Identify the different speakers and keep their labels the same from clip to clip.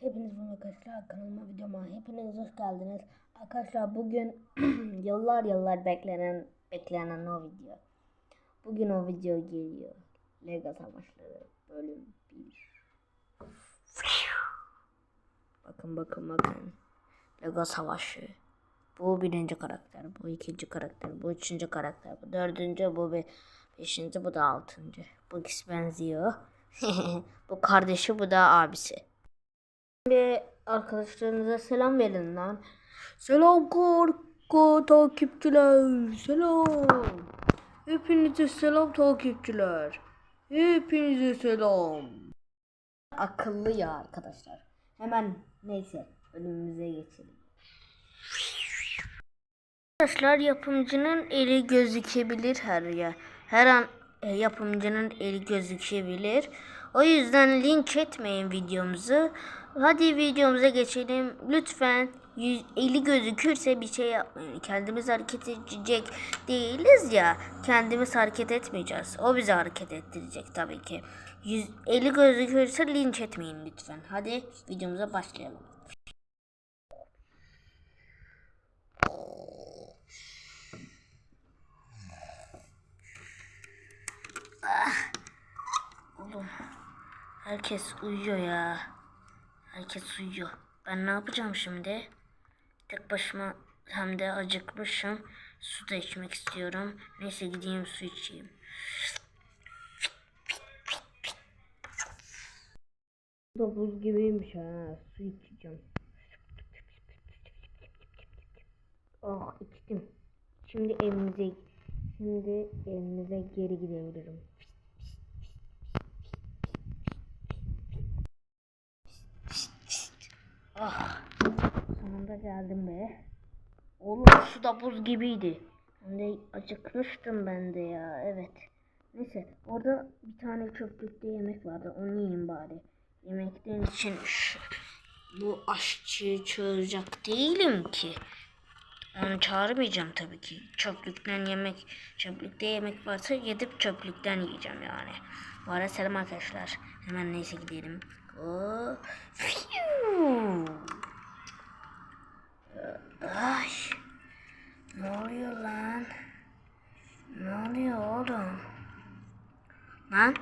Speaker 1: Hepiniz merhaba arkadaşlar kanalıma videoma hepiniz hoş geldiniz. Arkadaşlar bugün yıllar yıllar beklenen beklenen o video. Bugün o video geliyor. Lego Savaşları bölüm 1. Bakın bakın bakın. Lego Savaşı. Bu birinci karakter, bu ikinci karakter, bu üçüncü karakter, bu dördüncü, bu be beşinci, bu da altıncı. Bu ikisi benziyor. bu kardeşi, bu da abisi. Bir arkadaşlarınıza selam verin lan. Selam korku takipçiler. Selam. Hepinize selam takipçiler. Hepinize selam. Akıllı ya arkadaşlar. Hemen neyse bölümümüze geçelim. Arkadaşlar yapımcının eli gözükebilir her yer. Her an e, yapımcının eli gözükebilir. O yüzden linç etmeyin videomuzu. Hadi videomuza geçelim. Lütfen yüz, eli gözükürse bir şey yapmayın. Kendimiz hareket edecek değiliz ya. Kendimiz hareket etmeyeceğiz. O bizi hareket ettirecek tabii ki. Yüz, eli gözükürse linç etmeyin lütfen. Hadi videomuza başlayalım. Oğlum herkes uyuyor ya. Herkes uyuyor. Ben ne yapacağım şimdi? Tek başıma hem de acıkmışım. Su da içmek istiyorum. Neyse gideyim su içeyim. Bu da buz gibiymiş ha. Su içeceğim. Oh içtim. Şimdi evimize şimdi evimize geri gidebilirim. Ah, sonunda geldim be. Oğlum su da buz gibiydi. De acıkmıştım ben de ya. Evet. Neyse orada bir tane çöplükte yemek vardı. Onu yiyeyim bari. Yemekten için bu aşçıyı çağıracak değilim ki. Onu çağırmayacağım tabii ki. Çöplükten yemek, çöplükte yemek varsa gidip çöplükten yiyeceğim yani. Bu arada selam arkadaşlar. Hemen neyse gidelim. Fiu. Ay. Ne oluyor lan? Ne oluyor oğlum? Lan?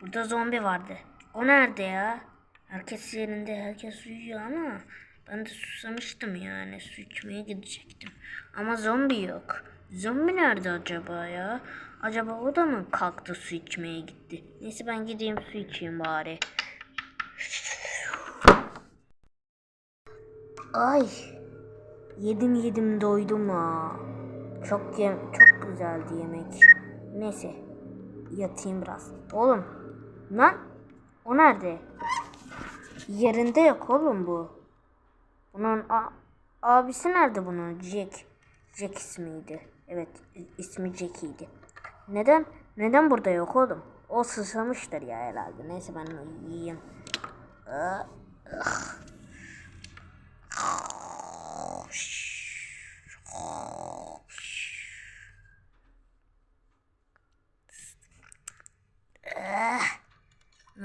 Speaker 1: Burada zombi vardı. O nerede ya? Herkes yerinde, herkes uyuyor ama ben de susamıştım yani. Su içmeye gidecektim. Ama zombi yok. Zombi nerede acaba ya? Acaba o da mı kalktı su içmeye gitti? Neyse ben gideyim su içeyim bari. Ay. Yedim yedim doydum ha. Çok yem çok güzeldi yemek. Neyse. Yatayım biraz. Oğlum. Lan. O nerede? Yerinde yok oğlum bu. Bunun abisi nerede bunun? Jack. Jack ismiydi. Evet ismi Jack'iydi. Neden? Neden burada yok oğlum? O susamıştır ya herhalde. Neyse ben yiyeyim. Ne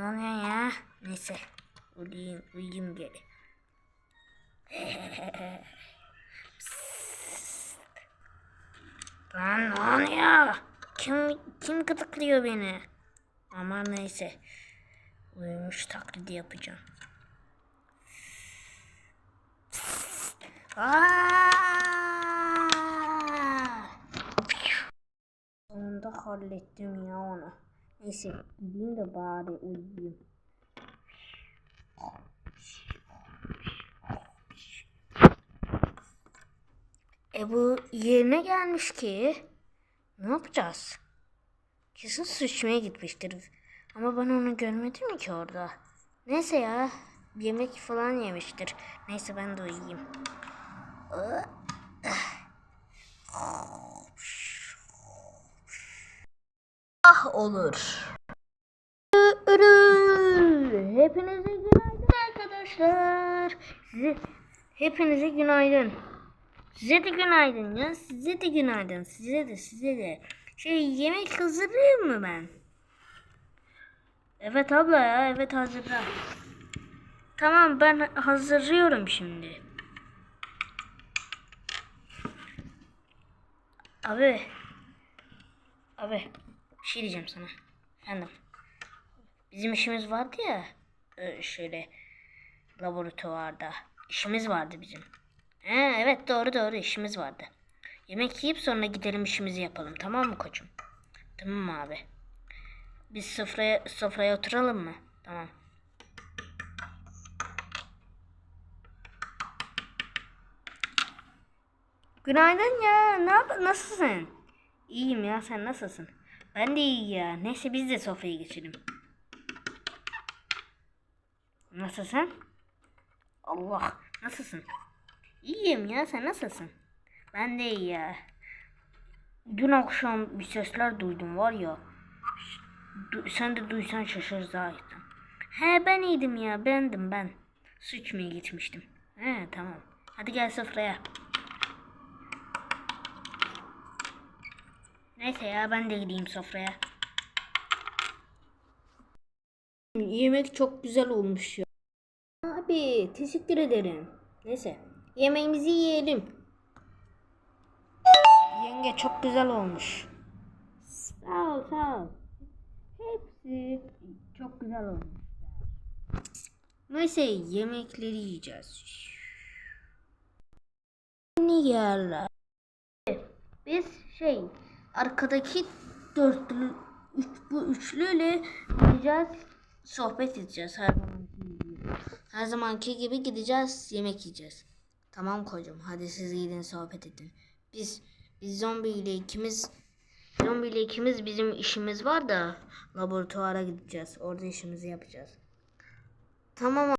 Speaker 1: oluyor ya? Neyse. Uyuyayım, uyuyayım geri. Lan ne oluyor? Kim, kim gıdıklıyor beni? Ama neyse. Uyumuş taklidi yapacağım. Sonunda hallettim ya onu. Neyse gideyim de bari uyuyayım. E bu yerine gelmiş ki. Ne yapacağız? Kesin su içmeye gitmiştir. Ama ben onu görmedim ki orada. Neyse ya. Yemek falan yemiştir. Neyse ben de uyuyayım. Ah olur. Hepinize günaydın arkadaşlar. Size, hepinize günaydın. Size de günaydın ya. Size de günaydın. Size de size de. Şey yemek hazırlayayım mı ben? Evet abla ya. Evet hazırla. Tamam ben hazırlıyorum şimdi. Abi. Abi. Bir şey diyeceğim sana. Efendim. Bizim işimiz vardı ya. e, Şöyle. Laboratuvarda. İşimiz vardı bizim. He, evet doğru doğru işimiz vardı. Yemek yiyip sonra gidelim işimizi yapalım. Tamam mı koçum? Tamam abi. Biz sofraya, sofraya oturalım mı? Tamam. Günaydın ya. Ne yap nasılsın? İyiyim ya. Sen nasılsın? Ben de iyi ya. Neyse biz de sofraya geçelim. Nasılsın? Allah. Nasılsın? İyiyim ya. Sen nasılsın? Ben de iyi ya. Dün akşam bir sesler duydum var ya. Du- sen de duysan şaşır zaten. He ben iyiydim ya. Bendim ben. Su içmeye gitmiştim. He tamam. Hadi gel sofraya. Neyse ya ben de gideyim sofraya. Yemek çok güzel olmuş ya. Abi teşekkür ederim. Neyse yemeğimizi yiyelim. Yenge çok güzel olmuş. Sağ ol sağ ol. Hepsi çok güzel olmuş. Neyse yemekleri yiyeceğiz. Yeni yerler. Biz şey arkadaki dörtlü üç, bu üçlüyle gideceğiz sohbet edeceğiz her zamanki gibi. Her zamanki gibi gideceğiz yemek yiyeceğiz. Tamam kocam hadi siz gidin sohbet edin. Biz biz zombi ile ikimiz zombi ile ikimiz bizim işimiz var da laboratuvara gideceğiz. Orada işimizi yapacağız. Tamam